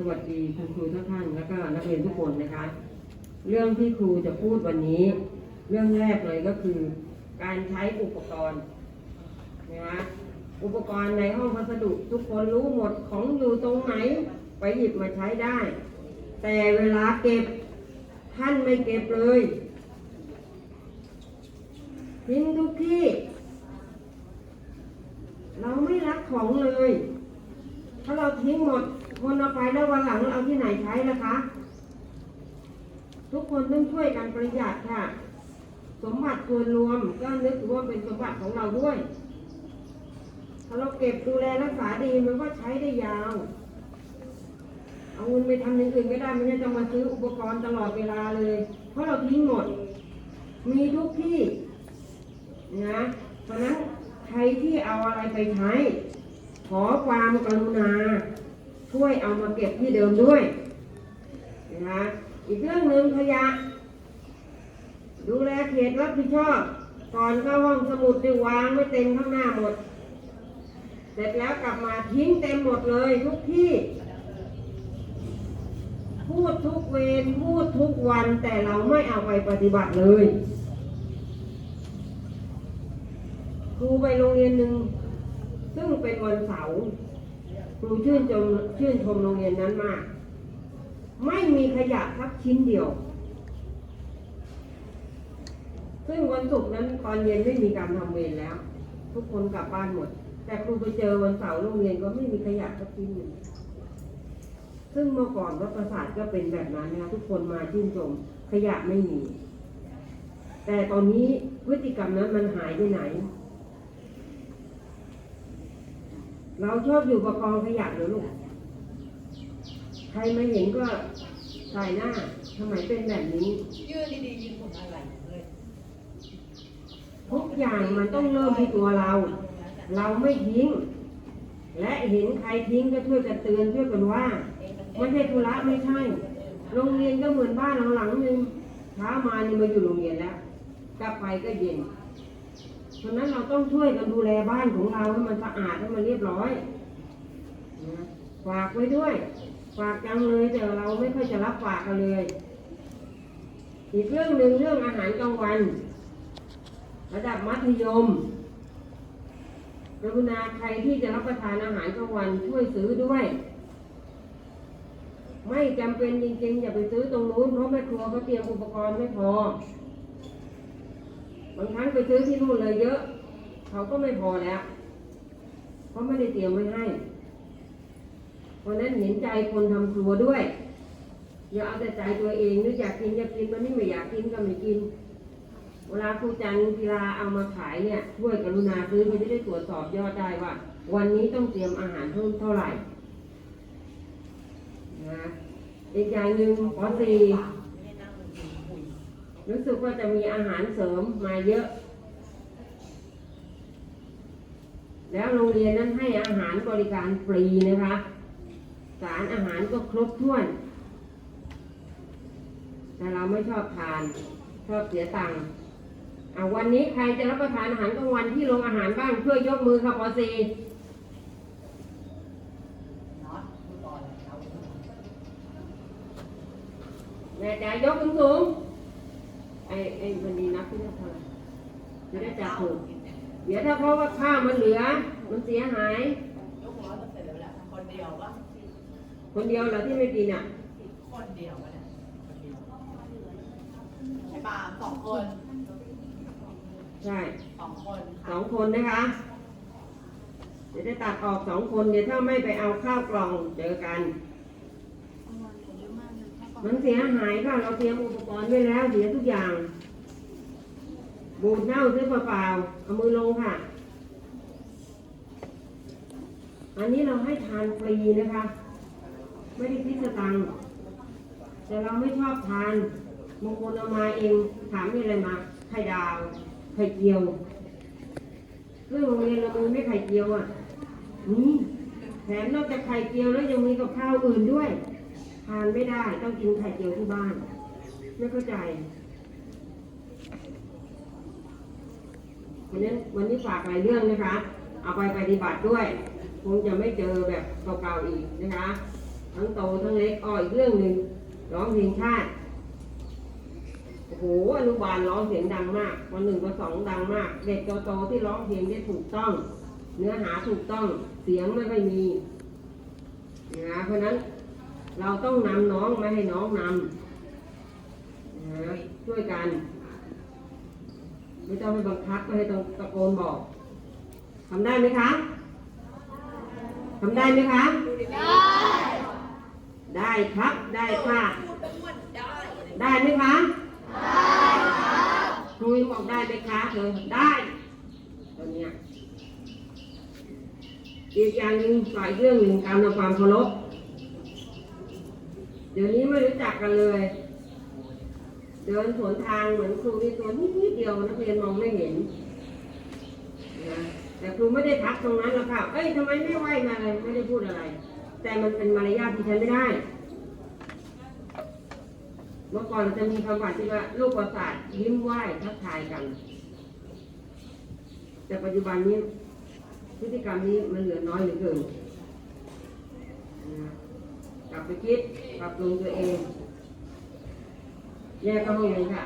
สวัสดีคุณครูทุกท่านแล้วก็นักเรียนทุกคนนะคะ เรื่องที่ครูจะพูดวันนี้ เรื่องแรกเลยก็คือ การใช้อุปกรณ์นะคะอุปกรณ์ในห้องพัสดุทุกคนรู้หมดของอยู่ตรงไหนไปหยิบมาใช้ได้ แต่เวลาเก็บท่านไม่เก็บเลยทิ้งทุกที่ เราไม่รักของเลย ถ้าเราทิ้งหมด คนเอาไปแล้ววันหลังเราเอาที่ไหนใช้ล่ะคะ ทุกคนต้องช่วยกันประหยัดค่ะ สมบัติส่วนรวมก็นึกถือว่าเป็นสมบัติของเราด้วยถ้าเราเก็บดูแลรักษาดีมันก็ใช้ได้ยาว เอาเงินไปทำอย่างอื่นก็ได้ไม่ใช่ต้องมาซื้ออุปกรณ์ตลอดเวลาเลย เพราะเราทิ้งหมด มีทุกที่นะเพราะนั้นใครที่เอาอะไรไปใช้ ขอความกรุณา ช่วยเอามาเก็บที่เดิมด้วยนะคะอีกเรื่องหนึ่งขยะ ดูแลเขตรับผิดชอบก่อนเข้าห้องสมุดดีวางไม่เต็มข้างหน้าหมด เสร็จแล้วกลับมาทิ้งเต็มหมดเลยทุกที่ พูดทุกเวรพูดทุกวันแต่เราไม่เอาไปปฏิบัติเลยครูไปโรงเรียนหนึ่งซึ่งเป็นวันเสาร์ ครูชื่นชมชื่นชมโรงเรียนนั้นมาก ไม่มีขยะสักชิ้นเดียว ซึ่งวันศุกร์นั้นตอนเย็นไม่มีการทำเวรแล้ว ทุกคนกลับบ้านหมด แต่ครูไปเจอวันเสาร์โรงเรียนก็ไม่มีขยะสักชิ้นหนึ่งซึ่งเมื่อก่อนวัดประสาทก็เป็นแบบนั้นนะคะทุกคนมาชื่นชมขยะไม่มี แต่ตอนนี้พฤติกรรมนั้นมันหายไปไหน เราชอบอยู่กับกองขยะเหรือลูก ใครมาเห็นก็ใส่หน้าทำไมเป็นแบบนี้ยืนดีๆยืนผมอะไรเลยทุกอย่างมันต้องเริ่มที่ตัวเรา เราไม่ทิ้ง และเห็นใครทิ้งก็ช่วยกันเตือนช่วยกันว่าไม่ใช่ธุระไม่ใช่ โรงเรียนก็เหมือนบ้านเราหลังหนึ่งเช้ามานี่มาอยู่โรงเรียนแล้วกลับไปก็เย็น เพราะนั้นเราต้องช่วยกันดูแลบ้านของเราให้มันสะอาดให้มันเรียบร้อยนะฝากไว้ด้วย ฝากจังเลยแต่เราไม่ค่อยจะรับฝากกันเลย อีกเรื่องหนึ่งเรื่องอาหารกลางวัน ระดับมัธยมกรุณาใครที่จะรับประทานอาหารกลางวันช่วยซื้อด้วย ไม่จำเป็นจริงๆ อย่าไปซื้อตรงนู้นเพราะแม่ครัวเขาเตรียมอุปกรณ์ไม่พอ บางครั้งไปซื้อที่นู่นเลยเยอะ เขาก็ไม่พอแล้วเพราะไม่ได้เตรียมไว้ให้ เพราะนั้นเห็นใจคนทำครัวด้วย อย่าเอาแต่ใจตัวเองนึกอยากกินอยากกินวันนี้ไม่อยากกินก็ไม่กิน เวลาครูจันกีฬาเอามาขายเนี่ยช่วยกรุณาซื้อมันจะได้ตรวจสอบยอดได้ว่า วันนี้ต้องเตรียมอาหารเพิ่มเท่าไหร่นะอีกอย่างหนึ่งปสี่ รู้สึกว่าจะมีอาหารเสริมมาเยอะ แล้วโรงเรียนนั้นให้อาหารบริการฟรีนะคะ สารอาหารก็ครบถ้วน แต่เราไม่ชอบทาน ชอบเสียตังค์อะวันนี้ใครจะรับประทานอาหารกลางวันที่โรงอาหารบ้างช่วยกมือค่ะปอซีแม่จ๋ายกสูงสูง ไอ้ไอ้วันนี้นับที่เท่าไหร่จะได้จับถูกเดี๋ยวถ้าเพราะว่าข้าวมันเหลือ มันเสียหายยกร้อยเปอร์เซ็นต์เลยแหละคนเดียววะคนเดียวเหรอที่ไม่กินอะคนเดียววะเนี่ยคนเดียวใช่ป่ะสองคนใช่สองคนสค่ะองคนนะคะเดี๋ยวจะตัดออกสองคนเดี๋ยวถ้าไม่ไปเอาข้าวกล่องเจอกัน มันเสียหายค่ะ เราเตรียมอุปกรณ์ไว้แล้วเสียทุกอย่าง บูดเน่าซื้อเปล่าๆเอามือลงค่ะ อันนี้เราให้ทานฟรีนะคะ ไม่ได้คิดสตังค์แต่เราไม่ชอบทานบางคนเอามาเองถามมีอะไรมาไข่ดาวไข่เจียวเรื่องโรงเรียนเรามีไม่ไข่เจียวอะนี่แถมนอกจากไข่เจียวแล้วยังมีกับข้าวอื่นด้วย ทานไม่ได้ต้องกินไข่เจียวที่บ้าน ไม่เข้าใจ วันนี้วันนี้ฝากหลายเรื่องนะคะ เอาไปปฏิบัติด้วย คงจะไม่เจอแบบเก่าๆอีกนะคะ ทั้งโตทั้งเล็กอ้ออีกเรื่องหนึ่งร้องเพลงชาติโอ้โหอนุบาลร้องเสียงดังมากวันหนึ่งวันสองดังมาก เด็กโตๆที่ร้องเพลงได้ถูกต้อง เนื้อหาถูกต้อง เสียงไม่ค่อยมีนะเพราะฉะนั้น เราต้องนำน้องไม่ให้น้องนำนะช่วยกัน ไม่ต้องไปบังคับไม่ให้ต้องตะโกนบอกทำได้ไหมคะทำได้ไหมคะ ได้ ได้ครับ ได้ค่ะ ได้ไหมคะ ได้ครับครูยบอกได้ไหมคะเธอได้ตอนเนี้ยอีกอย่างหนึ่งฝ่ายเรื่องหนึ่งการทำความเคารพ เดี๋ยวนี้ไม่รู้จักกันเลย เดินสวนทางเหมือนครูมีตัวนิดเดียวนักเรียนมองไม่เห็นนะแต่ครูไม่ได้ทักตรงนั้นหรอกค่ะ เอ้ยทำไมไม่ไหวมาอะไรไม่ได้พูดอะไร แต่มันเป็นมารยาทที่ใช้ไม่ได้ เมื่อก่อนจะมีคำว่าที่ว่าลูกประสาทยิ้มไหว้ทักทายกัน แต่ปัจจุบันนี้พฤติกรรมนี้มันเหลือน้อยเหลือเกิน กลับไปคิดปรับปรุงตัวเอง แยกก็ไม่เลยค่ะ